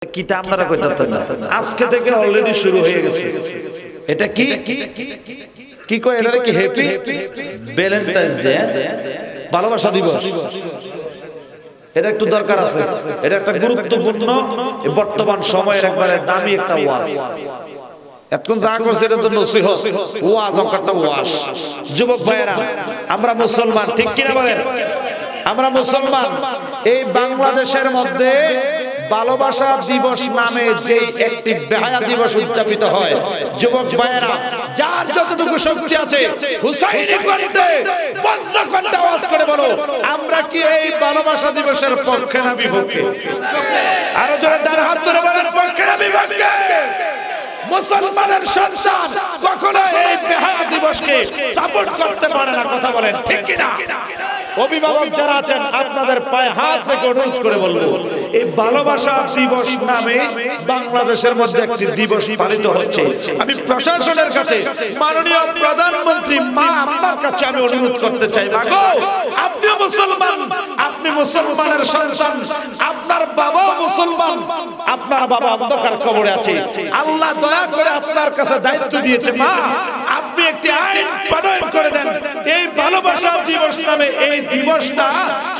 কিটা আপনারা কইতাতেন না। আজকে থেকে অলরেডি শুরু হয়ে গেছে। এটা কি? কি? কয় এটা কি হ্যাপি ভ্যালেন্টাইন্স ডে ভালোবাসা দিবস। এটা একটু দরকার আছে। এটা একটা গুরুত্বপূর্ণ বর্তমান সময়ের একবারে দামি একটা ওয়াজ। এখন যা করছে এটা তো নসিহত। ওয়াজ একটা ওয়াজ। যুবক ভাইয়েরা আমরা মুসলমান ঠিক কিনা বলেন? আমরা মুসলমান। এই বাংলাদেশের মধ্যে ভালোবাসা দিবস নামে যে একটি বেহায়া দিবস উদযাপিত হয়। যুবক ভাইয়েরা, যার যতটুকু শক্তি আছে করে বলো, আমরা কি এই ভালোবাসা দিবসের পক্ষে না বিপক্ষে? আরও জোরে ডান হাত ধরে বলেন, পক্ষে না বিপক্ষে? মুসলমানের সন্তান কখনো এই বেহায়া দিবসকে সাপোর্ট করতে পারে না, কথা বলেন, ঠিক কিনা? অভিভাবক যারা আছেন, আপনাদের পায়ে হাত রেখে অনুরোধ করে বলব, এই ভালোবাসা দিবস নামে বাংলাদেশের মধ্যে একটি দিবস পালিত হচ্ছে। আমি প্রশাসনের কাছে মাননীয় প্রধানমন্ত্রী মা আমার কাছে আমি অনুরোধ করতে চাই আপনি মুসলমান আপনি মুসলমানের সন্তান, আপনার বাবাও মুসলমান, আপনার বাবা অন্ধকার কবরে আছে। আল্লাহ দয়া করে আপনার কাছে দায়িত্ব দিয়েছে, মা, আপনি একটি আইন প্রণয়ন করে দেন। এই ভালোবাসা দিবস নামে এই দিবসটা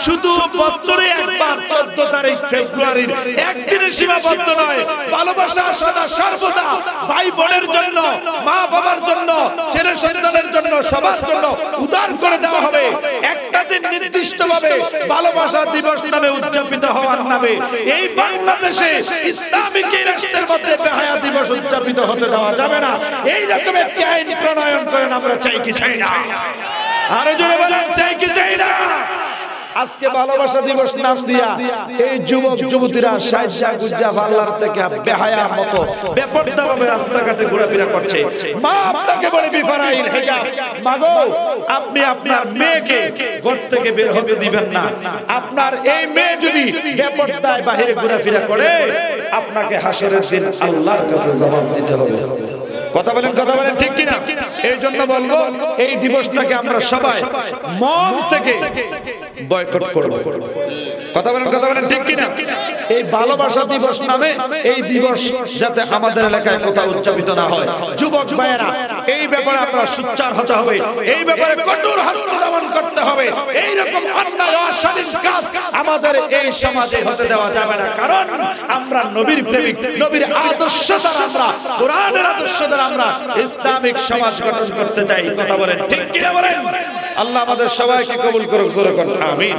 শুধু বছরে একবার, চোদ্দ তারিখ ফেব্রুয়ারির একদিনে সীমাবদ্ধ নয়। ভালোবাসা সদা সর্বদা ভাই বোনের জন্য মা বাবার জন্য ছেলে সন্তানের জন্য, সবার জন্য উদার করে দেওয়া হবে। একটা দিন ভালোবাসা দিবস নামে উদযাপিত হওয়ার নামে এই বাংলাদেশে ইসলামিক এই রাষ্ট্রের মধ্যে বেহায়া দিবস উদযাপিত হতে দেওয়া যাবে না। এই রকম একটি আইন প্রণয়ন করেন আমরা চাই কি চাই না। আরও জোরে বলেন চাই কি চাই না? আজকে ভালোবাসা দিবস নাম দিয়া এই যুবক যুবতীরা সাইজা গুজ্জা পাল্লার থেকে বেহায়া মতো বেপরদা ভাবে রাস্তাঘাটে ঘোরাফেরা করছে। মা আপনাকে বলে বিফারাইল হেজাব মাগো আপনি আপনার মেয়েকে ঘর থেকে বের হতে দিবেন না। আপনার এই মেয়ে যদি বেপরদায় বাহিরে ঘোরাফেরা করে আপনাকে হাসরের দিন আল্লাহর কাছে জবাব দিতে হবে। কথা বলেন কথা বলেন, ঠিক কিনা? এই জন্য বলব, এই দিবসটাকে আমরা সবাই মন থেকে বয়কট করব। কথা বলেন কথা বলেন, ঠিক কিনা? এই ভালোবাসা দিবস নামে এই দিবস যাতে আমাদের এলাকায় কোথাও উদযাপিত না হয়। যুবক ভাইয়েরা, এই ব্যাপারে আমরা সুচ্চার হতে হবে। এই ব্যাপারে কঠোর হস্ত দমন করতে হবে। এই রকম অন্যায়, অশালীন কাজ আমাদের এই সমাজে হতে দেওয়া যাবে না। কারণ আমরা নবীর প্রেমিক, নবীর আদর্শ দ্বারা আমরা, কোরআনের আদর্শ দ্বারা আমরা ইসলামিক সমাজ গঠন করতে চাই। কথা বলেন, ঠিক কিনা বলেন? আল্লাহ আমাদের সবাইকে কবুল করুক, জোরে করুন আমিন।